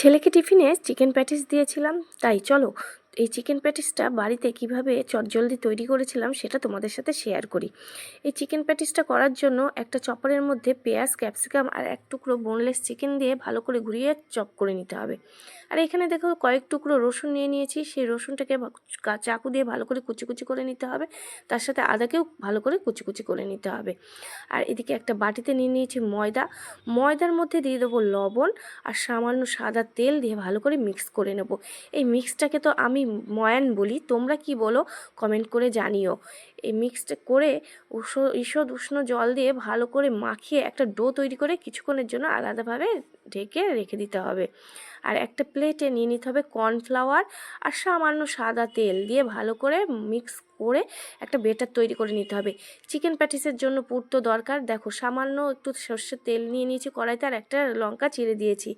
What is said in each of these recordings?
ছেলেকে টিফিনে chicken patties দিয়েছিলাম তাই চলো এই চিকেন প্যাটিসটা বাড়িতে কীভাবে চটজলদি তৈরি করেছিলাম সেটা তোমাদের সাথে শেয়ার করি। এই চিকেন প্যাটিসটা করার জন্য একটা চপারের মধ্যে পেঁয়াজ ক্যাপসিকাম আর এক টুকরো বোনলেস চিকেন দিয়ে ভালো করে ঘুরিয়ে চপ করে নিতে হবে। আর এখানে দেখো কয়েক টুকরো রসুন নিয়ে নিয়েছি, সেই রসুনটাকে চাকু দিয়ে ভালো করে কুচি কুচি করে নিতে হবে। তার সাথে আদাকেও ভালো করে কুচি কুচি করে নিতে হবে। আর এদিকে একটা বাটিতে নিয়ে নিয়েছি ময়দা। ময়দার মধ্যে দিয়ে দেবো লবণ আর সামান্য সাদা তেল দিয়ে ভালো করে মিক্স করে নেব। এই মিক্সটাকে তো আমি ময়ান বলি, তোমরা কি বলো? কমেন্ট করে জানিও। এই মিক্সড করে ঈষদ উষ্ণ জল দিয়ে ভালো করে মাখিয়ে একটা ডো তৈরি করে কিছুক্ষণের জন্য আলাদাভাবে ঢেকে রেখে দিতে হবে। আর একটা প্লেটে নিয়ে নিতে হবে কর্নফ্লাওয়ার আর সামান্য সাদা তেল দিয়ে ভালো করে মিক্স করে একটা বেটার তৈরি করে নিতে হবে। চিকেন প্যাটিসের জন্য পুর তো দরকার। দেখো, সামান্য একটু সর্ষের তেল নিয়ে নিয়েছি কড়াইতে আর একটা লঙ্কা চিড়ে দিয়েছি।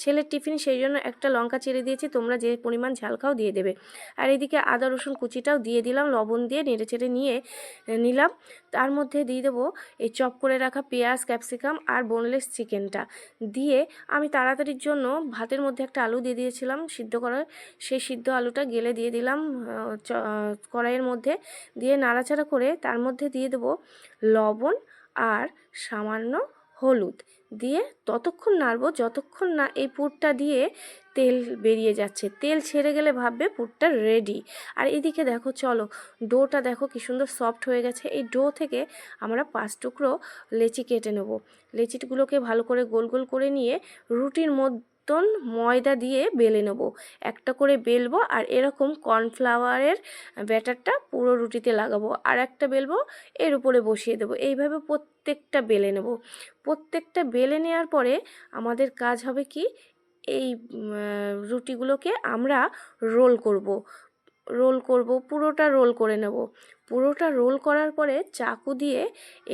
ছেলের টিফিন সেই জন্য একটা লঙ্কা চিড়ে দিয়েছি, তোমরা যে পরিমাণ ঝাল খাও দিয়ে দেবে। আর এদিকে আদা, রসুন কুচিটাও দিয়ে দিলাম, লবণ দিয়ে নেড়ে চেড়ে নিয়ে নিলাম। তার মধ্যে দিয়ে দেবো এই চপ করে রাখা পেঁয়াজ, ক্যাপসিকাম আর বোনলেস চিকেনটা। দিয়ে আমি তাড়াতাড়ির জন্য ভাতের মধ্যে একটা আলু দিয়ে দিয়েছিলাম সিদ্ধ করার। সেই সিদ্ধ আলুটা গেলে দিয়ে দিলাম কড়াইয়ের মধ্যে। দিয়ে নাড়াচাড়া করে তার মধ্যে দিয়ে দেবো লবণ আর সামান্য হলুদ। দিয়ে ততক্ষণ নাড়বো, যতক্ষণ না এই পুরটা দিয়ে তেল বেরিয়ে যাচ্ছে। তেল ছেড়ে গেলে ভাববে পুরটা রেডি আর এদিকে দেখো, চলো, ডোটা দেখো কি সুন্দর সফট হয়ে গেছে। এই ডো থেকে আমরা পাঁচ টুকরো লেচি কেটে নেব। লেচিগুলোকে ভালো করে গোল গোল করে নিয়ে রুটির মতন ময়দা দিয়ে বেলে নেব। একটা করে বেলবো আর এরকম কর্নফ্লাওয়ারের ব্যাটারটা পুরো রুটিতে লাগাবো। আর একটা বেলবো এর উপরে বসিয়ে দেবো। এইভাবে প্রত্যেকটা বেলে নেব। প্রত্যেকটা বেলে নেওয়ার পরে আমাদের কাজ হবে কি? এই রুটিগুলোকে আমরা রোল করব। রোল করব, পুরোটা রোল করে নেব। পুরোটা রোল করার পরে চাকু দিয়ে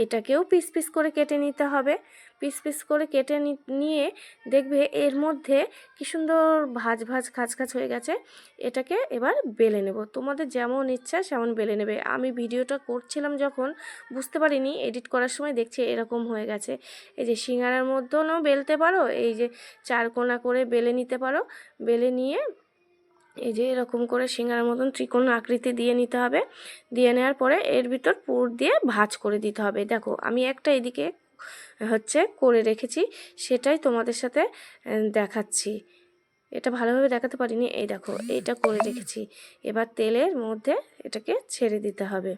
এটাকেও পিস পিস করে কেটে নিতে হবে। পিস পিস করে কেটে নিয়ে দেখবে এর মধ্যে কি সুন্দর ভাজ ভাজ খাজ খাজ হয়ে গেছে। এটাকে এবার বেলে নেব। তোমাদের যেমন ইচ্ছা সেমন বেলে নেবে। আমি ভিডিওটা করছিলাম যখন, বুঝতে পারিনি এডিট করার সময় দেখছি এরকম হয়ে গেছে। এই যে সিঙ্গারার মধ্যেও বেলতে পারো, এই যে চারকোনা করে বেলে নিতে পারো। বেলে নিয়ে এই যে এরকম করে সিঙ্গারার মতন ত্রিকোণ আকৃতি দিয়ে নিতে হবে। দিয়ে নেওয়ার পরে এর ভিতর পুর দিয়ে ভাঁজ করে দিতে হবে। দেখো, আমি একটা এদিকে হচ্ছে করে রেখেছি, সেটাই তোমাদের সাথে দেখাচ্ছি। এটা ভালোভাবে দেখাতে পারিনি। এই দেখো, এইটা করে রেখেছি। এবার তেলের মধ্যে এটাকে ছেড়ে দিতে হবে।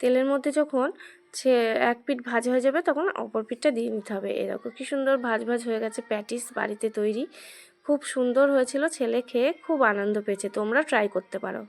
তেলের মধ্যে যখন ছে, এক পিঠ ভাজা হয়ে যাবে, তখন অপর পিঠটা দিয়ে নিতে হবে। এরকম কি সুন্দর ভাজ ভাজ হয়ে গেছে, প্যাটিস বাড়িতে তৈরি। খুব সুন্দর হয়েছিল ছেলে খেয়ে খুব আনন্দ পেয়েছে। তোমরা ট্রাই করতে পারো।